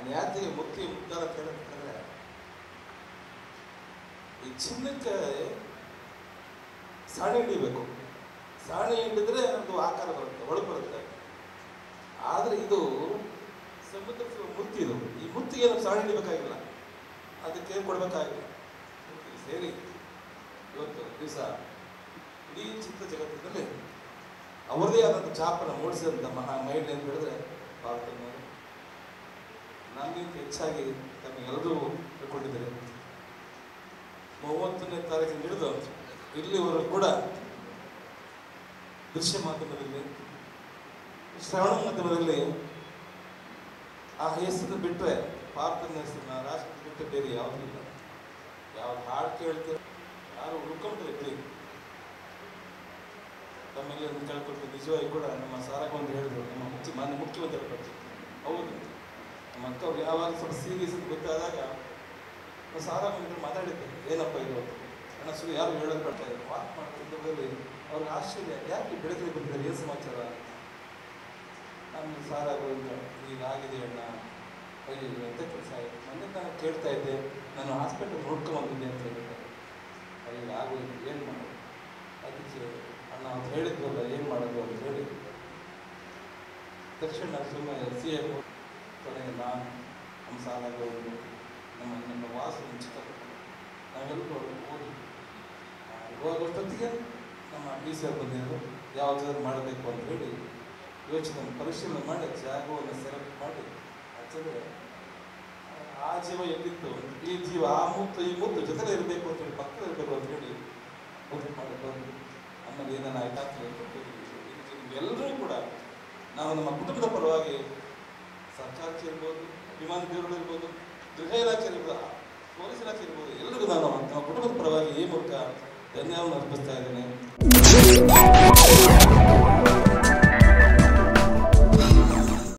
ನಾನು ಯಾತಿಗೆ ಮುಕ್ತಿ ಅಂತ ಹೇಳಬೇಕಂದ್ರೆ ಈ ಚಿನ್ನಕ್ಕೆ ಸಾಣಿ ಹಿಡಿಬೇಕು. ಸಾಣಿ ಹಿಡಿದ್ರೆ ಒಂದು ಆಕಾರ ಬರುತ್ತೆ, ಒಳಗೆ ಬರುತ್ತೆ. ಆದರೆ ಇದು ಸಮುದ್ರ ಮುತ್ತಿ ಇದು. ಈ ಮುತ್ತಿಗೆ ಏನು ಸಾಣಿ ಹಿಡಿಬೇಕಾಗಿಲ್ಲ. ಅದಕ್ಕೆ ಏನು ಕೊಡ್ಬೇಕಾಗಿಲ್ಲ. ಸೇರಿ ಇವತ್ತು ದಿವಸ ಇಡೀ ಚಿತ್ರ ಜಗತ್ತಿನಲ್ಲಿ ಅವರದೇ ಆದಂಥ ಚಾಪನ ಮೂಡಿಸಿದಂಥ ಮಹಾ ಮೈಂಡ್ ಅಂತ ಹೇಳಿದ್ರೆ ಭಾರತದವರು ನಮಗಿಂತ ಹೆಚ್ಚಾಗಿ ತಮಗೆಲ್ಲರೂ ತಿಳ್ಕೊಂಡಿದ್ದಾರೆ ಮೂವತ್ತನೇ ತಾರೀಕಿನ ಹಿಡಿದು ಇಲ್ಲಿವರೆಗೂ ಕೂಡ ದೃಶ್ಯ ಮಾಧ್ಯಮದಲ್ಲಿ, ಶ್ರವಣ ಮಾಧ್ಯಮದಲ್ಲಿ ಆ ಹೆಸರು ಬಿಟ್ಟರೆ ಭಾರತದ ಹೆಸರನ್ನ ರಾಷ್ಟ್ರ ಬಿಟ್ಟರೆ ಬೇರೆ ಯಾವುದೂ ಇಲ್ಲ. ಯಾವ ಹಾಡು ಕೇಳ್ತಾರೆ, ಯಾರು ಹುಡ್ಕೊಂಡ್ರೆ ಬಿಡಿ. ಒಂದು ಕೇಳ್ಕೊಟ್ಟು ನಿಜವಾಗಿ ಕೂಡ ನಮ್ಮ ಸಾರಗೊಂದು ಹೇಳಿದ್ರು, ನಮ್ಮ ಮುಖ್ಯ ಮಾನ್ಯ ಮುಖ್ಯಮಂತ್ರಿ ಹೌದು. ಅವ್ರು ಯಾವಾಗ ಸ್ವಲ್ಪ ಸೀರಿಯಸ್ ಅಂತ ಗೊತ್ತಾದಾಗ ಸಾರ ಮಂತ್ರಿ ಮಾತಾಡಿದ್ದೆ, ಏನಪ್ಪ ಇದು. ಅಣ್ಣ, ಸುಳ್ಳು ಯಾರು ಹೇಳೋದು ಬರ್ತಾ ಇದ್ರು ವಾಕ್ ಸಂದರ್ಭದಲ್ಲಿ ಅವ್ರಿಗೆ ಆಶ್ಚರ್ಯ, ಯಾಕೆ ಬೆಳಗ್ಗೆ ಬಂದಿದ್ದಾರೆ ಏನು ಸಮಾಚಾರ ನಮ್ಮ ಸಾರ ಈಗ ಆಗಿದೆ ಅಣ್ಣ. ಅಯ್ಯೋ ಎಂತ ಕೆಲಸ? ಆಯಿತು ಮೊನ್ನೆ ನಾನು ಕೇಳ್ತಾ ಇದ್ದೆ. ನಾನು ಹಾಸ್ಪಿಟಲ್ ನೋಡ್ಕೊಂಬಂದಿದ್ದೆ ಅಂತ ಹೇಳಿದ್ದಾರೆ ಅಯ್ಯೋ ಆಗೋದು ಏನು ಮಾಡೋದು? ಅದಕ್ಕೆ ಅಣ್ಣ ಅವ್ರು ಹೇಳಿದ್ವಲ್ಲ ಏನು ಮಾಡೋದು ಅಂತ ಹೇಳಿ. ತಕ್ಷಣ ಸುಮ್ಮನೆ ಸಿ ಎಂ ಕೊನೆಗೆ ನಾನು ನಮ್ಮ ಸಾಲಾಗೋದು ನಮ್ಮ ನಮ್ಮ ವಾಸು ಚಿಕ್ಕಪ್ಪ ನಾವೆಲ್ಲರೂ ಹೋಗಿ ಹೋಗೋಷ್ಟೊತ್ತಿಗೆ ನಮ್ಮ ಡಿ ಸಿ ಬಂದಿರೋದು, ಯಾವುದಾದ್ರು ಮಾಡಬೇಕು ಅಂತ ಹೇಳಿ ಯೋಚನೆ ಪರಿಶೀಲನೆ ಮಾಡಿ, ಜಾಗವನ್ನು ಸೆಲೆಕ್ಟ್ ಮಾಡಿ ಹಚ್ಚಿದ್ರೆ ಆ ಜೀವ ಎಲ್ಲಿತ್ತು ಈ ಜೀವ ಆ ಮುತ್ತು ಈ ಮುತ್ತು ಜೊತೆಲೇ ಇರಬೇಕು ಅಂತ ಹೇಳಿ, ಪಕ್ಕದಲ್ಲಿ ಇರಬೇಕು ಅಂತ ಹೇಳಿ ಹೋಗಿ ಮಾಡಿ ಬಂದು, ಆಮೇಲೆ ಏನೇನು ಅಂತ ಎಲ್ಲರೂ ಕೂಡ ನಾವು ನಮ್ಮ ಕುಟುಂಬದ ಪರವಾಗಿ ಸರ್ಕಾರಕ್ಕೆ ಇರ್ಬೋದು, ವಿಮಾನ ದೇವರು ಇರ್ಬೋದು, ಗೃಹ ಇಲಾಖೆ ಇರ್ಬೋದು ಪೊಲೀಸ್ ಇಲಾಖೆ ಇರ್ಬೋದು ಎಲ್ಲರಿಗೂ ನಾನು ನಮ್ಮ ಕುಟುಂಬದ ಪರವಾಗಿ ಈ ಮೂಲಕ ಧನ್ಯವಾದ ಅರ್ಪಿಸ್ತಾ ಇದ್ದೇನೆ.